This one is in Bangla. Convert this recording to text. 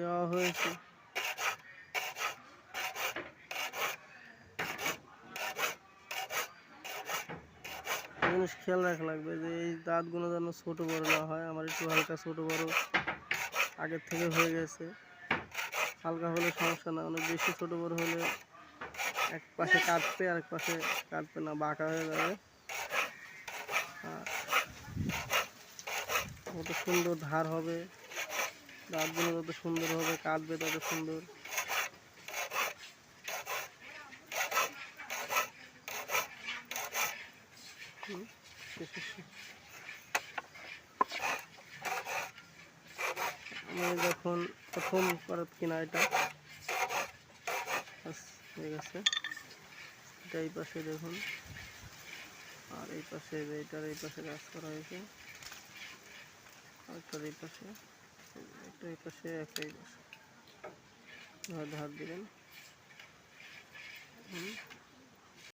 দেওয়া হয়েছে। জিনিস খেয়াল রাখা লাগবে যে এই দাঁতগুলো যেন ছোট বড় না হয়, আমার একটু হালকা ছোট বড় আগের থেকে হয়ে গেছে। হালকা হলে সমস্যা না, অনেক বেশি ছোট বড় হলে এক পাশে কাটবে আর এক পাশে কাটবে না, বাঁকা হয়ে যাবে। যত সুন্দর ধার হবে। দাঁতগুলো যত সুন্দর হবে কাটবে তত সুন্দর। আমি যখন প্রথম করাত কিনা এটা হয়ে গেছে এটা এই পাশে দেখুন। আর এই পাশে, এটার এই পাশে কাজ করা হয়েছে। আরেকটার এই পাশে। একটা এই পাশে একটা এই পাশে। ধার দিবেন।